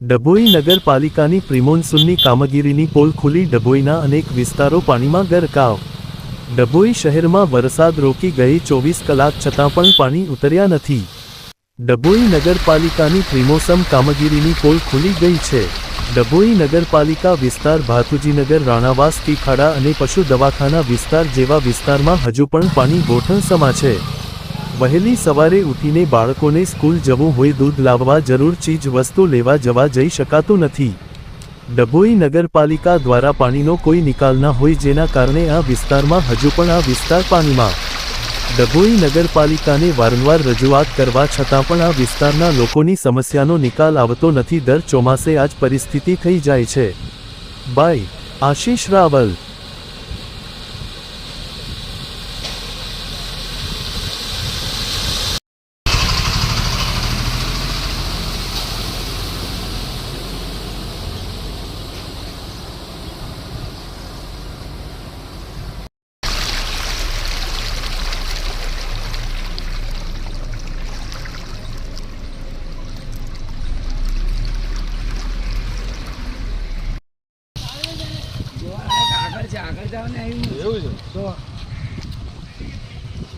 ડભોઈ નગરપાલિકાની પ્રિમોન્સૂનની કામગીરીની પોલ ખુલી ડભોઈના અનેક વિસ્તારો પાણીમાં ગરકાવ. ડભોઈ શહેરમાં વરસાદ રોકી ગઈ ચોવીસ કલાક છતાં પણ પાણી ઉતર્યા નથી. ડભોઈ નગરપાલિકાની પ્રિમોસમ કામગીરીની પોલ ખુલી ગઈ છે. ડભોઈ નગરપાલિકા વિસ્તાર ભાતુજીનગર, રાણાવાસ ટીખાડા અને પશુ દવાખાના વિસ્તાર જેવા વિસ્તારમાં હજુ પણ પાણી ગોઠણ સમા છે. વહેલી સવારે ઉઠીને બાળકોને સ્કૂલ જવું હોય દૂધ લાવવા જરૂર ચીજ વસ્તુ લેવા જવા જઈ શકાતું નથી. ડભોઈ નગરપાલિકા દ્વારા પાણીનો કોઈ નિકાલ ન હોય જેના કારણે આ વિસ્તારમાં હજુ પણ આ વિસ્તાર પાણીમાં. ડભોઈ નગરપાલિકાને વારંવાર રજૂઆત કરવા છતાં પણ આ વિસ્તારના લોકોની સમસ્યાનો નિકાલ આવતો નથી. દર ચોમાસે આ જ પરિસ્થિતિ થઈ જાય છે. બાય આશીષ રાવલ. આગળ જાવ ને આવ્યું એવું છે? તો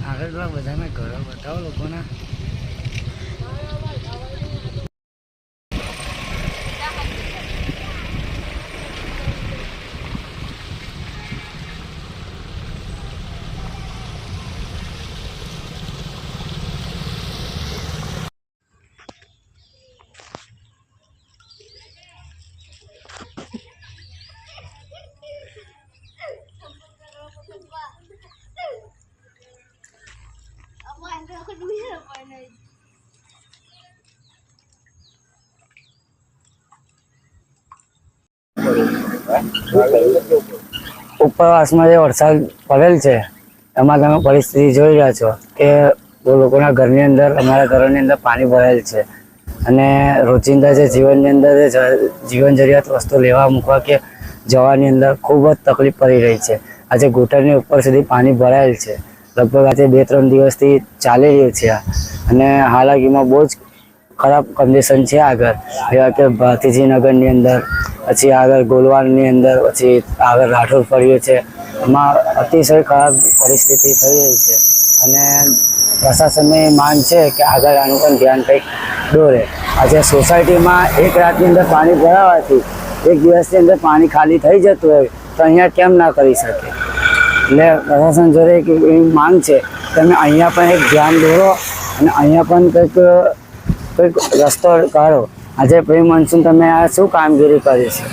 આગળ પેલા બધાના ઘરો બતાવો લોકોના. ઉપરવાસમાં જે વરસાદ પડેલ છે, એમાં તમે પરિસ્થિતિ જોઈ રહ્યા છો કે લોકોના ઘરની અંદર, અમારા ઘરોની અંદર પાણી ભરાયેલ છે. અને રોજિંદા જે જીવનની અંદર જીવન જરૂરિયાત વસ્તુ લેવા મૂકવા કે જવાની અંદર ખૂબ જ તકલીફ પડી રહી છે. આજે ઘૂંટણની ઉપર સુધી પાણી ભરાયેલ છે. લગભગ આજે બે ત્રણ દિવસથી ચાલી રહ્યું છે અને હાલાકીમાં બહુ જ ખરાબ કન્ડિશન છે આગળ. જેવા કે ભારતીજીનગરની અંદર, પછી આગળ ગોલવાડની અંદર, પછી આગળ રાઠોડ પડ્યું છે. એમાં અતિશય ખરાબ પરિસ્થિતિ થઈ રહી છે. અને પ્રશાસનની માંગ છે કે આગળ આનું પણ ધ્યાન કંઈક દોરે. આજે સોસાયટીમાં એક રાતની અંદર પાણી ભરાવાથી, એક દિવસની અંદર પાણી ખાલી થઈ જતું હોય, તો અહીંયા કેમ ના કરી શકે? એટલે પ્રશાસન જોડે એક એવી માંગ છે તમે અહીંયા પણ એક ધ્યાન દોરો અને અહીંયા પણ કંઈક કંઈક રસ્તો કાઢો. આજે પ્રી મોન્સૂન તમે આ શું કામગીરી કરી છે?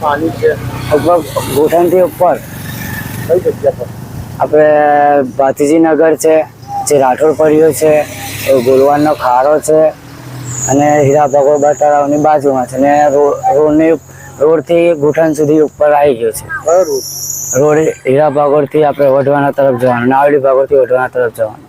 પાણી છે? ઘૂંટણથી ઉપર. કઈ જગ્યા પર? આપણે ભાતીજીનગર છે જે રાઠોડ પડ્યો છે ગોલવાનનો ખારો છે અને હીરા ભગોબા તળાવની બાજુમાં છે અને રોડની રોડથી ઘૂંટણ સુધી ઉપર આવી ગયો છે. રોડ હીરા ભાગોળથી આપણે વઢવાના તરફ જવાનું નાવડી ભાગોળથી વઢવાના તરફ જવાનું.